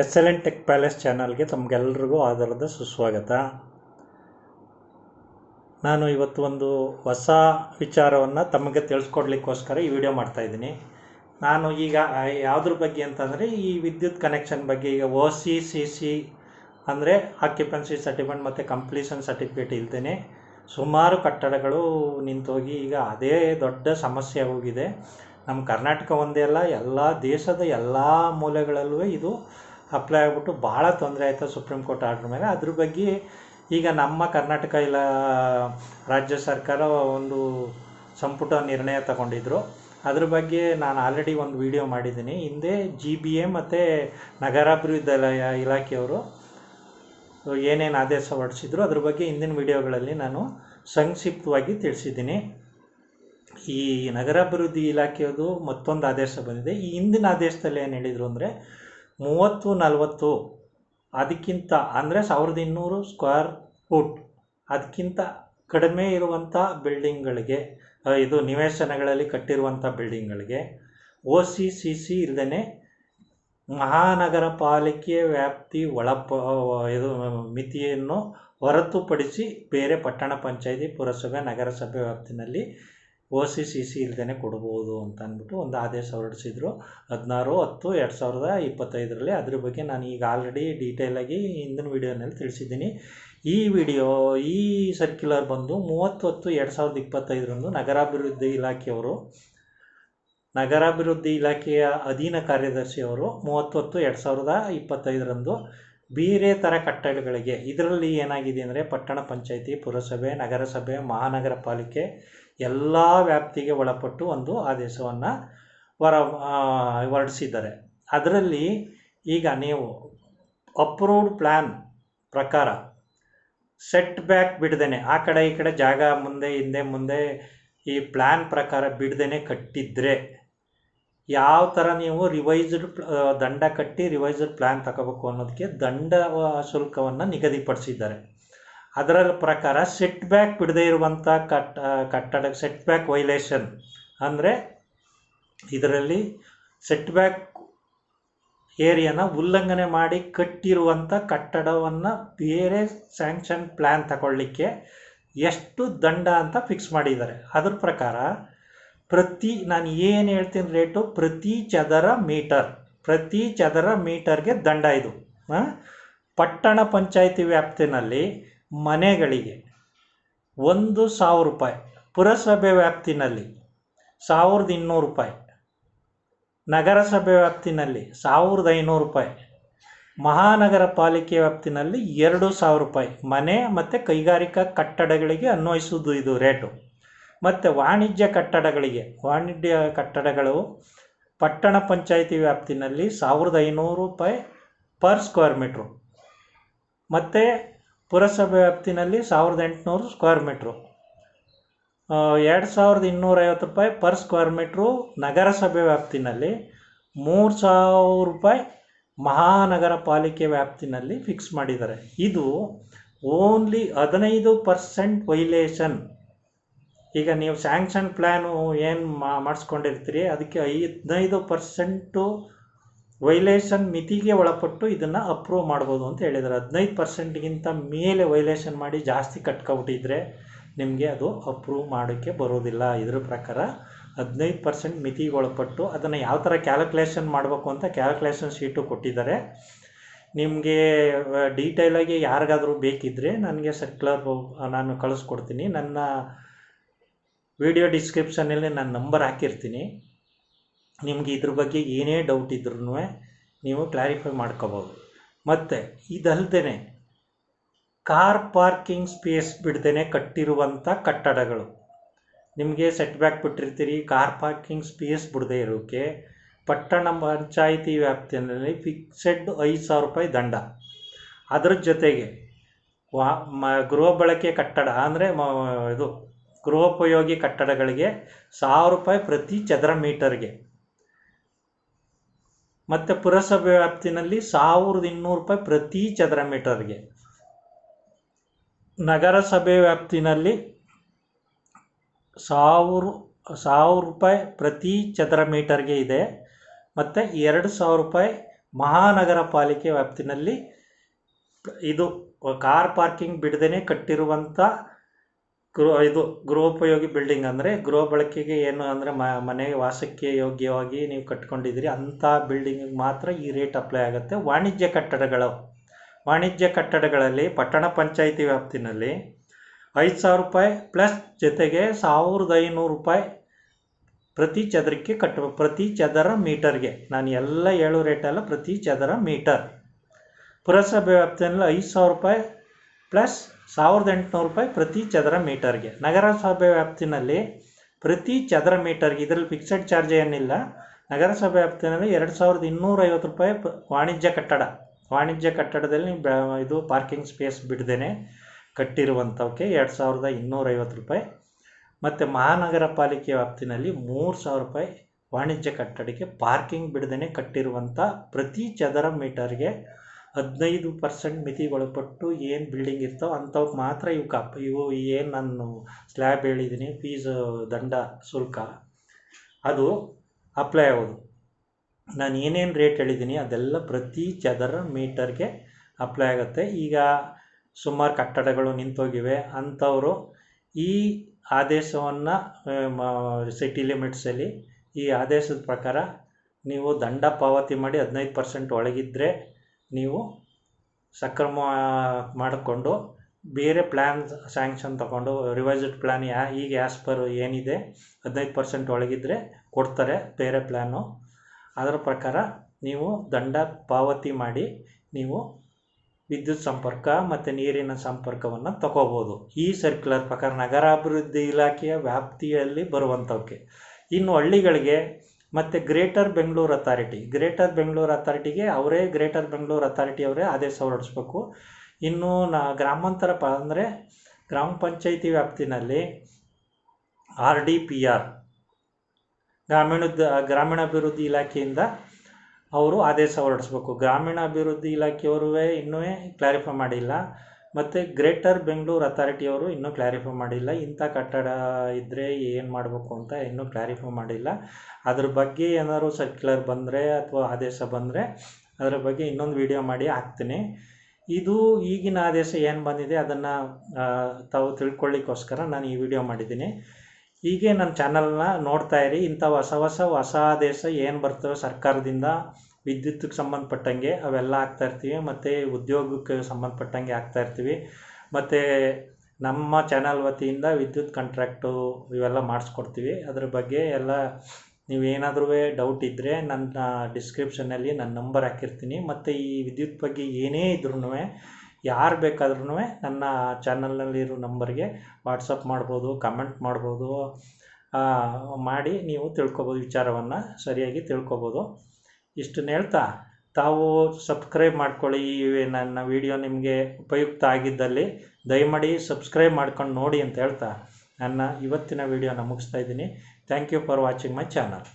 S L N tech palace ಚಾನಲ್ಗೆ ತಮಗೆಲ್ಲರಿಗೂ ಆಧಾರದ ಸುಸ್ವಾಗತ. ನಾನು ಇವತ್ತು ಒಂದು ಹೊಸ ವಿಚಾರವನ್ನು ತಮಗೆ ತಿಳಿಸ್ಕೊಡ್ಲಿಕ್ಕೋಸ್ಕರ ಈ ವಿಡಿಯೋ ಮಾಡ್ತಾಯಿದ್ದೀನಿ. ನಾನು ಈಗ ಯಾವುದ್ರ ಬಗ್ಗೆ ಅಂತಂದರೆ, ಈ ವಿದ್ಯುತ್ ಕನೆಕ್ಷನ್ ಬಗ್ಗೆ ಈಗ ಓ ಸಿ ಸಿ ಸಿ ಅಂದರೆ ಆಕ್ಯುಪೆನ್ಸಿ ಸರ್ಟಿಫಿಕೇಟ್ ಮತ್ತು ಕಂಪ್ಲೀಷನ್ ಸರ್ಟಿಫಿಕೇಟ್ ಇಲ್ದೇ ಸುಮಾರು ಕಟ್ಟಡಗಳು ನಿಂತೋಗಿ ಈಗ ಅದೇ ದೊಡ್ಡ ಸಮಸ್ಯೆ ಹೋಗಿದೆ. ನಮ್ಮ ಕರ್ನಾಟಕ ಒಂದೇ ಅಲ್ಲ, ಎಲ್ಲ ದೇಶದ ಎಲ್ಲ ಮೂಲೆಗಳಲ್ಲೂ ಇದು ಅಪ್ಲೈ ಆಗಿಬಿಟ್ಟು ಭಾಳ ತೊಂದರೆ ಆಯಿತು ಸುಪ್ರೀಂ ಕೋರ್ಟ್ ಆರ್ಡ್ರ್ ಮೇಲೆ. ಅದ್ರ ಬಗ್ಗೆ ಈಗ ನಮ್ಮ ಕರ್ನಾಟಕ ಇಲ್ಲ ರಾಜ್ಯ ಸರ್ಕಾರ ಒಂದು ಸಂಪುಟ ನಿರ್ಣಯ ತಗೊಂಡಿದ್ರು. ಅದ್ರ ಬಗ್ಗೆ ನಾನು ಆಲ್ರೆಡಿ ಒಂದು ವಿಡಿಯೋ ಮಾಡಿದ್ದೀನಿ. ಹಿಂದೆ ಜಿ ಬಿ ಎ ಮತ್ತು ನಗರಾಭಿವೃದ್ಧಿ ಇಲ- ಇಲಾಖೆಯವರು ಏನೇನು ಆದೇಶ ಹೊರಡಿಸಿದ್ರು, ಅದ್ರ ಬಗ್ಗೆ ಹಿಂದಿನ ವಿಡಿಯೋಗಳಲ್ಲಿ ನಾನು ಸಂಕ್ಷಿಪ್ತವಾಗಿ ತಿಳಿಸಿದ್ದೀನಿ. ಈ ನಗರಾಭಿವೃದ್ಧಿ ಇಲಾಖೆಯದು ಮತ್ತೊಂದು ಆದೇಶ ಬಂದಿದೆ. ಈ ಹಿಂದಿನ ಆದೇಶದಲ್ಲಿ ಏನು ಹೇಳಿದರು ಅಂದರೆ ಮೂವತ್ತು, ನಲವತ್ತು, ಅದಕ್ಕಿಂತ ಅಂದರೆ ಸಾವಿರದ ಇನ್ನೂರು ಸ್ಕ್ವೇರ್ ಫುಟ್ ಅದಕ್ಕಿಂತ ಕಡಿಮೆ ಇರುವಂಥ ಬಿಲ್ಡಿಂಗ್ಗಳಿಗೆ ಇದು ನಿವೇಶನಗಳಲ್ಲಿ ಕಟ್ಟಿರುವಂಥ ಬಿಲ್ಡಿಂಗ್ಗಳಿಗೆ ಒ ಸಿ ಸಿ ಸಿ ಇಲ್ಲದೇ ಮಹಾನಗರ ಪಾಲಿಕೆ ವ್ಯಾಪ್ತಿ ಒಳಪ ಇದು, ಮಿತಿಯನ್ನು ಹೊರತುಪಡಿಸಿ ಬೇರೆ ಪಟ್ಟಣ ಪಂಚಾಯಿತಿ, ಪುರಸಭೆ, ನಗರಸಭೆ ವ್ಯಾಪ್ತಿನಲ್ಲಿ ಓ ಸಿ ಸಿ ಸಿ ಇಲ್ದೇ ಕೊಡ್ಬೋದು ಅಂತ ಅಂದ್ಬಿಟ್ಟು ಒಂದು ಆದೇಶ ಹೊರಡಿಸಿದ್ರು. ಹದಿನಾರು ಹತ್ತು ಎರಡು ಸಾವಿರದ ಇಪ್ಪತ್ತೈದರಲ್ಲಿ ಅದ್ರ ಬಗ್ಗೆ ನಾನು ಈಗ ಆಲ್ರೆಡಿ ಡೀಟೇಲಾಗಿ ಹಿಂದಿನ ವಿಡಿಯೋನಲ್ಲಿ ತಿಳಿಸಿದ್ದೀನಿ. ಈ ವಿಡಿಯೋ, ಈ ಸರ್ಕ್ಯುಲರ್ ಬಂದು ಮೂವತ್ತು ಹತ್ತು ಎರಡು ಸಾವಿರದ ಇಪ್ಪತ್ತೈದರಂದು ನಗರಾಭಿವೃದ್ಧಿ ಇಲಾಖೆಯವರು, ನಗರಾಭಿವೃದ್ಧಿ ಇಲಾಖೆಯ ಅಧೀನ ಕಾರ್ಯದರ್ಶಿಯವರು ಮೂವತ್ತು ಹತ್ತು ಎರಡು ಸಾವಿರದ ಇಪ್ಪತ್ತೈದರಂದು ಬೇರೆ ಥರ ಕಟ್ಟಡಗಳಿಗೆ ಇದರಲ್ಲಿ ಏನಾಗಿದೆ ಅಂದರೆ ಪಟ್ಟಣ ಪಂಚಾಯಿತಿ, ಪುರಸಭೆ, ನಗರಸಭೆ, ಮಹಾನಗರ ಪಾಲಿಕೆ ಎಲ್ಲ ವ್ಯಾಪ್ತಿಗೆ ಒಳಪಟ್ಟು ಒಂದು ಆದೇಶವನ್ನು ಹೊರ ಹೊರಡಿಸಿದ್ದಾರೆ. ಅದರಲ್ಲಿ ಈಗ ನೀವು ಅಪ್ರೂವ್ಡ್ ಪ್ಲ್ಯಾನ್ ಪ್ರಕಾರ ಸೆಟ್ ಬ್ಯಾಕ್ ಬಿಡ್ದೇನೆ, ಆ ಕಡೆ ಈ ಕಡೆ ಜಾಗ ಮುಂದೆ, ಹಿಂದೆ ಮುಂದೆ ಈ ಪ್ಲ್ಯಾನ್ ಪ್ರಕಾರ ಬಿಡ್ದೇನೆ ಕಟ್ಟಿದ್ರೆ ಯಾವ ಥರ ನೀವು ರಿವೈಸ್ಡ್ ದಂಡ ಕಟ್ಟಿ ರಿವೈಸ್ಡ್ ಪ್ಲ್ಯಾನ್ ತಗೋಬೇಕು ಅನ್ನೋದಕ್ಕೆ ದಂಡ ಶುಲ್ಕವನ್ನು ನಿಗದಿಪಡಿಸಿದ್ದಾರೆ. ಅದರ ಪ್ರಕಾರ ಸೆಟ್ ಬ್ಯಾಕ್ ಬಿಡದೇ ಇರುವಂಥ ಕಟ್ ಕಟ್ಟಡ ಸೆಟ್ ಬ್ಯಾಕ್ ವೈಲೇಷನ್ ಅಂದರೆ ಇದರಲ್ಲಿ ಸೆಟ್ ಬ್ಯಾಕ್ ಏರಿಯಾನ ಉಲ್ಲಂಘನೆ ಮಾಡಿ ಕಟ್ಟಿರುವಂಥ ಕಟ್ಟಡವನ್ನು ಬೇರೆ ಸ್ಯಾಂಕ್ಷನ್ ಪ್ಲ್ಯಾನ್ ತಗೊಳ್ಳಿಕ್ಕೆ ಎಷ್ಟು ದಂಡ ಅಂತ ಫಿಕ್ಸ್ ಮಾಡಿದ್ದಾರೆ. ಅದ್ರ ಪ್ರಕಾರ ಪ್ರತಿ ನಾನು ಏನು ಹೇಳ್ತೀನಿ ರೇಟು ಪ್ರತಿ ಚದರ ಮೀಟರ್ ಪ್ರತಿ ಚದರ ಮೀಟರ್ಗೆ ದಂಡ ಇದು. ಹಾಂ? ಪಟ್ಟಣ ಪಂಚಾಯಿತಿ ವ್ಯಾಪ್ತಿನಲ್ಲಿ ಮನೆಗಳಿಗೆ ಒಂದು ಸಾವಿರ ರೂಪಾಯಿ, ಪುರಸಭೆ ವ್ಯಾಪ್ತಿನಲ್ಲಿ ಸಾವಿರದ ಇನ್ನೂರು ರೂಪಾಯಿ, ನಗರಸಭೆ ವ್ಯಾಪ್ತಿನಲ್ಲಿ ಸಾವಿರದ ಐನೂರು ರೂಪಾಯಿ, ಮಹಾನಗರ ಪಾಲಿಕೆ ವ್ಯಾಪ್ತಿನಲ್ಲಿ ಎರಡು ಸಾವಿರ ರೂಪಾಯಿ. ಮನೆ ಮತ್ತು ಕೈಗಾರಿಕಾ ಕಟ್ಟಡಗಳಿಗೆ ಅನ್ವಯಿಸುವುದು ಇದು ರೇಟು ಮತ್ತು ವಾಣಿಜ್ಯ ಕಟ್ಟಡಗಳಿಗೆ, ವಾಣಿಜ್ಯ ಕಟ್ಟಡಗಳು ಪಟ್ಟಣ ಪಂಚಾಯಿತಿ ವ್ಯಾಪ್ತಿನಲ್ಲಿ ಸಾವಿರದ ಐನೂರು ರೂಪಾಯಿ ಪರ್ ಸ್ಕ್ವೇರ್ ಮೀಟ್ರು ಮತ್ತು ಪುರಸಭೆ ವ್ಯಾಪ್ತಿನಲ್ಲಿ ಸಾವಿರದ ಎಂಟುನೂರು ಸ್ಕ್ವೇರ್ ಮೀಟ್ರು ಎರಡು ಸಾವಿರದ ಇನ್ನೂರೈವತ್ತು ರೂಪಾಯಿ ಪರ್ ಸ್ಕ್ವೇರ್ ಮೀಟ್ರು ನಗರಸಭೆ ವ್ಯಾಪ್ತಿನಲ್ಲಿ, ಮೂರು ಸಾವಿರ ರೂಪಾಯಿ ಮಹಾನಗರ ಪಾಲಿಕೆ ವ್ಯಾಪ್ತಿನಲ್ಲಿ ಫಿಕ್ಸ್ ಮಾಡಿದ್ದಾರೆ. ಇದು ಓನ್ಲಿ ಹದಿನೈದು ಪರ್ಸೆಂಟ್ ವೈಲೇಷನ್ ಈಗ ನೀವು ಸ್ಯಾಂಕ್ಷನ್ ಪ್ಲ್ಯಾನು ಏನು ಮಾಡಿಸ್ಕೊಂಡಿರ್ತೀರಿ, ಅದಕ್ಕೆ ಹದಿನೈದು ಪರ್ಸೆಂಟು ವೈಲೇಷನ್ ಮಿತಿಗೆ ಒಳಪಟ್ಟು ಇದನ್ನು ಅಪ್ರೂವ್ ಮಾಡ್ಬೋದು ಅಂತ ಹೇಳಿದ್ದಾರೆ ಹದಿನೈದು ಪರ್ಸೆಂಟ್ಗಿಂತ ಮೇಲೆ ವೈಲೇಷನ್ ಮಾಡಿ ಜಾಸ್ತಿ ಕಟ್ಕೊಬಿಟ್ಟಿದ್ರೆ ನಿಮಗೆ ಅದು ಅಪ್ರೂವ್ ಮಾಡೋಕ್ಕೆ ಬರೋದಿಲ್ಲ. ಇದ್ರ ಪ್ರಕಾರ ಹದಿನೈದು ಪರ್ಸೆಂಟ್ ಮಿತಿಗೆ ಒಳಪಟ್ಟು ಅದನ್ನು ಯಾವ ಥರ ಕ್ಯಾಲ್ಕುಲೇಷನ್ ಮಾಡಬೇಕು ಅಂತ ಕ್ಯಾಲ್ಕುಲೇಷನ್ ಶೀಟು ಕೊಟ್ಟಿದ್ದಾರೆ. ನಿಮಗೆ ಡೀಟೇಲಾಗಿ ಯಾರಿಗಾದರೂ ಬೇಕಿದ್ದರೆ ನನಗೆ ಸರ್ಕ್ಯುಲರ್ ನಾನು ಕಳಿಸ್ಕೊಡ್ತೀನಿ. ನನ್ನ ವಿಡಿಯೋ ಡಿಸ್ಕ್ರಿಪ್ಷನಲ್ಲಿ ನಾನು ನಂಬರ್ ಹಾಕಿರ್ತೀನಿ. ನಿಮಗೆ ಇದ್ರ ಬಗ್ಗೆ ಏನೇ ಡೌಟ್ ಇದ್ರೂ ನೀವು ಕ್ಲಾರಿಫೈ ಮಾಡ್ಕೋಬೋದು. ಮತ್ತು ಇದಲ್ದೇ ಕಾರ್ ಪಾರ್ಕಿಂಗ್ ಸ್ಪೇಸ್ ಬಿಡ್ದೇ ಕಟ್ಟಿರುವಂಥ ಕಟ್ಟಡಗಳು. ನಿಮಗೆ ಸೆಟ್ ಬ್ಯಾಕ್ ಬಿಟ್ಟಿರ್ತೀರಿ ಕಾರ್ ಪಾರ್ಕಿಂಗ್ ಸ್ಪೇಸ್ ಬಿಡದೆ ಇರೋಕ್ಕೆ ಪಟ್ಟಣ ಪಂಚಾಯಿತಿ ವ್ಯಾಪ್ತಿಯಲ್ಲಿ ಫಿಕ್ಸೆಡ್ ಐದು ಸಾವಿರ ರೂಪಾಯಿ ದಂಡ. ಅದರ ಜೊತೆಗೆ ವಾ, ಮ, ಗೃಹ ಬಳಕೆ ಕಟ್ಟಡ ಅಂದರೆ ಇದು ಗೃಹೋಪಯೋಗಿ ಕಟ್ಟಡಗಳಿಗೆ ಸಾವಿರ ರೂಪಾಯಿ ಪ್ರತಿ ಚದರ ಮೀಟರ್ಗೆ. ಮತ್ತು ಪುರಸಭೆ ವ್ಯಾಪ್ತಿನಲ್ಲಿ ಸಾವಿರದ ಇನ್ನೂರು ರೂಪಾಯಿ ಪ್ರತಿ ಚದರ ಮೀಟರ್ಗೆ. ನಗರಸಭೆ ವ್ಯಾಪ್ತಿನಲ್ಲಿ ಸಾವಿರ ಸಾವಿರ ರೂಪಾಯಿ ಪ್ರತಿ ಚದರ ಮೀಟರ್ಗೆ ಇದೆ. ಮತ್ತು ಎರಡು ಸಾವಿರ ರೂಪಾಯಿ ಮಹಾನಗರ ಪಾಲಿಕೆ ವ್ಯಾಪ್ತಿನಲ್ಲಿ ಇದು ಕಾರ್ ಪಾರ್ಕಿಂಗ್ ಬಿಡದೇ ಕಟ್ಟಿರುವಂಥ ಗೃಹ ಇದು ಗೃಹೋಪಯೋಗಿ ಬಿಲ್ಡಿಂಗ್ ಅಂದರೆ ಗೃಹ ಬಳಕೆಗೆ ಏನು ಅಂದರೆ ಮನೆ ವಾಸಕ್ಕೆ ಯೋಗ್ಯವಾಗಿ ನೀವು ಕಟ್ಕೊಂಡಿದ್ದೀರಿ, ಅಂಥ ಬಿಲ್ಡಿಂಗಿಗೆ ಮಾತ್ರ ಈ ರೇಟ್ ಅಪ್ಲೈ ಆಗುತ್ತೆ. ವಾಣಿಜ್ಯ ಕಟ್ಟಡಗಳು. ವಾಣಿಜ್ಯ ಕಟ್ಟಡಗಳಲ್ಲಿ, ಪಟ್ಟಣ ಪಂಚಾಯಿತಿ ವ್ಯಾಪ್ತಿನಲ್ಲಿ ಐದು ಸಾವಿರ ರೂಪಾಯಿ ಪ್ಲಸ್ ಜೊತೆಗೆ ಸಾವಿರದ ಐನೂರು ರೂಪಾಯಿ ಪ್ರತಿ ಚದರಕ್ಕೆ ಕಟ್ಟಬೇಕು ಪ್ರತಿ ಚದರ ಮೀಟರ್ಗೆ ನಾನು ಎಲ್ಲ ಹೇಳೋ ರೇಟಲ್ಲ ಪ್ರತಿ ಚದರ ಮೀಟರ್ ಪುರಸಭೆ ವ್ಯಾಪ್ತಿಯಲ್ಲಿ ಐದು ಸಾವಿರ ರೂಪಾಯಿ ಪ್ಲಸ್ ಸಾವಿರದ ಎಂಟುನೂರು ರೂಪಾಯಿ ಪ್ರತಿ ಚದರ ಮೀಟರ್ಗೆ. ನಗರಸಭೆ ವ್ಯಾಪ್ತಿನಲ್ಲಿ ಪ್ರತಿ ಚದರ ಮೀಟರ್ಗೆ ಇದರಲ್ಲಿ ಫಿಕ್ಸೆಡ್ ಚಾರ್ಜ್ ಏನಿಲ್ಲ. ನಗರಸಭೆ ವ್ಯಾಪ್ತಿನಲ್ಲಿ ಎರಡು ಸಾವಿರದ ಇನ್ನೂರೈವತ್ತು ರೂಪಾಯಿ ವಾಣಿಜ್ಯ ಕಟ್ಟಡ. ವಾಣಿಜ್ಯ ಕಟ್ಟಡದಲ್ಲಿ ಇದು ಪಾರ್ಕಿಂಗ್ ಸ್ಪೇಸ್ ಬಿಡದೇನೆ ಕಟ್ಟಿರುವಂಥವಕ್ಕೆ ಎರಡು ಸಾವಿರದ ಇನ್ನೂರೈವತ್ತು ರೂಪಾಯಿ. ಮತ್ತು ಮಹಾನಗರ ಪಾಲಿಕೆ ವ್ಯಾಪ್ತಿನಲ್ಲಿ ಮೂರು ಸಾವಿರ ರೂಪಾಯಿ ವಾಣಿಜ್ಯ ಕಟ್ಟಡಕ್ಕೆ ಪಾರ್ಕಿಂಗ್ ಬಿಡದೇ ಕಟ್ಟಿರುವಂಥ ಪ್ರತಿ ಚದರ ಮೀಟರ್ಗೆ ಹದಿನೈದು ಪರ್ಸೆಂಟ್ ಮಿತಿಗೊಳಪಟ್ಟು ಏನು ಬಿಲ್ಡಿಂಗ್ ಇರ್ತಾವೆ ಅಂಥವ್ಕೆ ಮಾತ್ರ ಇವು ಕಪ್ ಇವು ಏನು ನಾನು ಸ್ಲ್ಯಾಬ್ ಹೇಳಿದ್ದೀನಿ ಫೀಸ್ ದಂಡ, ಶುಲ್ಕ. ಅದು ಅಪ್ಲೈ ಆಗೋದು. ನಾನು ಏನೇನು ರೇಟ್ ಹೇಳಿದ್ದೀನಿ ಅದೆಲ್ಲ ಪ್ರತಿ ಚದರ ಮೀಟರ್ಗೆ ಅಪ್ಲೈ ಆಗುತ್ತೆ. ಈಗ ಸುಮಾರು ಕಟ್ಟಡಗಳು ನಿಂತೋಗಿವೆ, ಅಂಥವರು ಈ ಆದೇಶವನ್ನು ಸಿಟಿ ಲಿಮಿಟ್ಸಲ್ಲಿ ಈ ಆದೇಶದ ಪ್ರಕಾರ ನೀವು ದಂಡ ಪಾವತಿ ಮಾಡಿ ಹದಿನೈದು ಪರ್ಸೆಂಟ್ ಒಳಗಿದ್ದರೆ ನೀವು ಸಕ್ರಮ ಮಾಡಿಕೊಂಡು ಬೇರೆ ಪ್ಲ್ಯಾನ್ ಸ್ಯಾಂಕ್ಷನ್ ತಗೊಂಡು ರಿವೈಸ್ಡ್ ಪ್ಲ್ಯಾನ್ ಯಾ ಈಗ ಆ್ಯಸ್ ಪರ್ ಏನಿದೆ ಹದಿನೈದು ಪರ್ಸೆಂಟ್ ಒಳಗಿದ್ದರೆ ಕೊಡ್ತಾರೆ ಬೇರೆ ಪ್ಲ್ಯಾನು ಅದರ ಪ್ರಕಾರ ನೀವು ದಂಡ ಪಾವತಿ ಮಾಡಿ ನೀವು ವಿದ್ಯುತ್ ಸಂಪರ್ಕ ಮತ್ತು ನೀರಿನ ಸಂಪರ್ಕವನ್ನು ತಗೋಬೋದು. ಈ ಸರ್ಕ್ಯುಲರ್ ಪ್ರಕಾರ ನಗರಾಭಿವೃದ್ಧಿ ಇಲಾಖೆಯ ವ್ಯಾಪ್ತಿಯಲ್ಲಿ ಬರುವಂಥವಕ್ಕೆ ಇನ್ನು ಹಳ್ಳಿಗಳಿಗೆ ಮತ್ತು greater Bengaluru authority greater Bengaluru ಅಥಾರಿಟಿಗೆ ಅವರೇ ಗ್ರೇಟರ್ ಬೆಂಗಳೂರು ಅಥಾರಿಟಿ ಅವರೇ ಆದೇಶ ಹೊರಡಿಸ್ಬೇಕು. ಇನ್ನು ನಾ ಗ್ರಾಮಾಂತರ ಪ ಅಂದರೆ ಗ್ರಾಮ ಪಂಚಾಯಿತಿ ವ್ಯಾಪ್ತಿನಲ್ಲಿ ಆರ್ ಡಿ ಪಿ ಆರ್, ಗ್ರಾಮೀಣ ಗ್ರಾಮೀಣಾಭಿವೃದ್ಧಿ ಇಲಾಖೆಯಿಂದ ಅವರು ಆದೇಶ ಹೊರಡಿಸ್ಬೇಕು. ಗ್ರಾಮೀಣಾಭಿವೃದ್ಧಿ ಇಲಾಖೆಯವರು ಇನ್ನೂ ಕ್ಲಾರಿಫೈ ಮಾಡಿಲ್ಲ. ಮತ್ತು ಗ್ರೇಟರ್ ಬೆಂಗಳೂರು ಅಥಾರಿಟಿಯವರು ಇನ್ನೂ ಕ್ಲಾರಿಫೈ ಮಾಡಿಲ್ಲ. ಇಂಥ ಕಟ್ಟಡ ಇದ್ದರೆ ಏನು ಮಾಡಬೇಕು ಅಂತ ಇನ್ನೂ ಕ್ಲಾರಿಫೈ ಮಾಡಿಲ್ಲ. ಅದ್ರ ಬಗ್ಗೆ ಏನಾದ್ರು ಸರ್ಕ್ಯುಲರ್ ಬಂದರೆ ಅಥವಾ ಆದೇಶ ಬಂದರೆ ಅದರ ಬಗ್ಗೆ ಇನ್ನೊಂದು ವಿಡಿಯೋ ಮಾಡಿ ಹಾಕ್ತೀನಿ. ಇದು ಈಗಿನ ಆದೇಶ ಏನು ಬಂದಿದೆ ಅದನ್ನು ತಾವು ತಿಳ್ಕೊಳ್ಳಿಕ್ಕೋಸ್ಕರ ನಾನು ಈ ವಿಡಿಯೋ ಮಾಡಿದ್ದೀನಿ. ಹೀಗೆ ನನ್ನ ಚಾನಲ್ನ ನೋಡ್ತಾ ಇರಿ. ಇಂಥ ಹೊಸ ಹೊಸ ಹೊಸ ಆದೇಶ ಏನು ಬರ್ತವೆ ಸರ್ಕಾರದಿಂದ ವಿದ್ಯುತ್ಗೆ ಸಂಬಂಧಪಟ್ಟಂಗೆ ಅವೆಲ್ಲ ಆಗ್ತಾ ಇರ್ತೀವಿ, ಮತ್ತು ಉದ್ಯೋಗಕ್ಕೆ ಸಂಬಂಧಪಟ್ಟಂಗೆ ಆಗ್ತಾ ಇರ್ತೀವಿ. ಮತ್ತು ನಮ್ಮ ಚಾನಲ್ ವತಿಯಿಂದ ವಿದ್ಯುತ್ ಕಾಂಟ್ರಾಕ್ಟು ಇವೆಲ್ಲ ಮಾಡಿಸ್ಕೊಡ್ತೀವಿ. ಅದ್ರ ಬಗ್ಗೆ ಎಲ್ಲ ನೀವು ಏನಾದ್ರೂ ಡೌಟ್ ಇದ್ದರೆ ನನ್ನ ಡಿಸ್ಕ್ರಿಪ್ಷನಲ್ಲಿ ನನ್ನ ನಂಬರ್ ಹಾಕಿರ್ತೀನಿ. ಮತ್ತು ಈ ವಿದ್ಯುತ್ ಬಗ್ಗೆ ಏನೇ ಇದ್ರೂ ಯಾರು ಬೇಕಾದ್ರೂ ನನ್ನ ಚಾನಲ್ನಲ್ಲಿರೋ ನಂಬರ್ಗೆ ವಾಟ್ಸಪ್ ಮಾಡ್ಬೋದು ಕಮೆಂಟ್ ಮಾಡ್ಬೋದು ಮಾಡಿ ನೀವು ತಿಳ್ಕೊಬೋದು ವಿಚಾರವನ್ನು, ಸರಿಯಾಗಿ ತಿಳ್ಕೊಬೋದು. ಇಷ್ಟನ್ನ ಹೇಳ್ತಾ, ತಾವು ಸಬ್ಸ್ಕ್ರೈಬ್ ಮಾಡ್ಕೊಳ್ಳಿ ಈ ನನ್ನ ವಿಡಿಯೋ ನಿಮಗೆ ಉಪಯುಕ್ತ ಆಗಿದ್ದಲ್ಲಿ, ದಯಮಾಡಿ ಸಬ್ಸ್ಕ್ರೈಬ್ ಮಾಡ್ಕೊಂಡು ನೋಡಿ ಅಂತ ಹೇಳ್ತಾ ನನ್ನ ಇವತ್ತಿನ ವಿಡಿಯೋನ ಮುಗಿಸ್ತಾ ಇದ್ದೀನಿ. Thank you for watching my channel